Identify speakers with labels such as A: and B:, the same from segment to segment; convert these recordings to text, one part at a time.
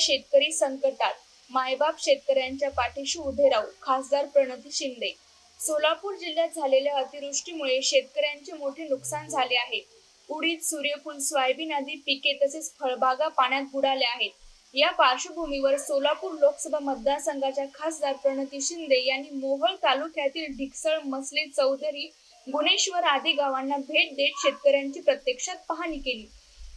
A: शेतकरी संकटात मायबाप शेतकऱ्यांच्या पाठीशी उभे राहू खासदार प्रणती शिंदे. सोलापूर जिल्ह्यात झालेल्या अतिवृष्टीमुळे शेतकऱ्यांचे मोठे नुकसान झाले आहे. उडीद सूर्यफूल सोयाबीन आदी पिके तसेच फळबागा पाण्यात बुडाल्या आहेत. या पार्श्वभूमीवर सोलापूर लोकसभा मतदारसंघाच्या खासदार प्रणती शिंदे यांनी मोहोळ तालुक्यातील ढिकसळ मसले चौधरी गुणेश्वर आदी गावांना भेट देत शेतकऱ्यांची प्रत्यक्षात पाहणी केली.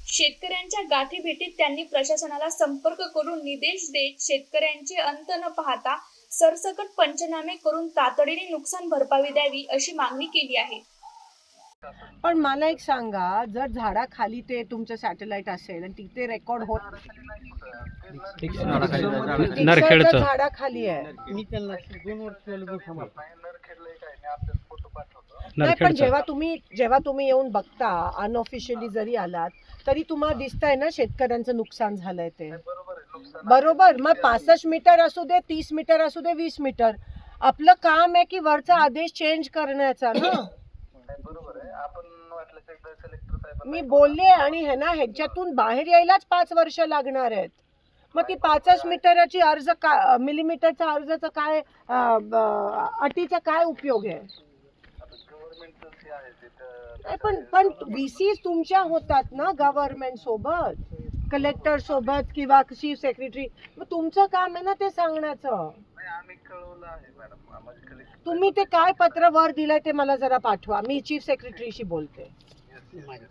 A: शेतकऱ्यांच्या गाठी भेटीत त्यांनी प्रशासनाला संपर्क करून निर्देश देत शेतकऱ्यांचे अंत न पाहता सरसकट पंचनामे करून तातडीने नुकसान भरपाई द्यावी अशी मागणी केली आहे.
B: पण मला एक सांगा जर झाडाखाली ते तुमचं सॅटेलाइट असेल आणि तिथे रेकॉर्ड होत झाडाखाली आहे.
C: मी त्यांना दोन वर्ष
B: नाही पण जेव्हा तुम्ही जेव्हा तुम्ही येऊन बघता अनऑफिशियली जरी आलात तरी तुम्हाला दिसतंय ना शेतकऱ्यांचं नुकसान झालंय ते. बरोबर मग पासष्ट मीटर असू दे तीस मीटर असू दे वीस मीटर आपलं काम आहे की वरचा आदेश चेंज करण्याचा ना? मी बोलले आणि हे ना ह्याच्यातून बाहेर यायलाच पाच वर्ष लागणार आहेत. मग ती पाचच मीटरची अर्ज का मिलीमीटरचा अर्जाचा काय अटीचा काय उपयोग आहे? नाही, पण पण व्हीसी तुमच्या होतात ना गव्हर्नमेंट सोबत? कलेक्टर सोबत किंवा चीफ सेक्रेटरी मग तुमचं काम आहे ना ते सांगण्याचं. तुम्ही ते काय पत्र वर दिलंय ते मला जरा पाठवा. मी चीफ सेक्रेटरीशी बोलते.
C: माझ्या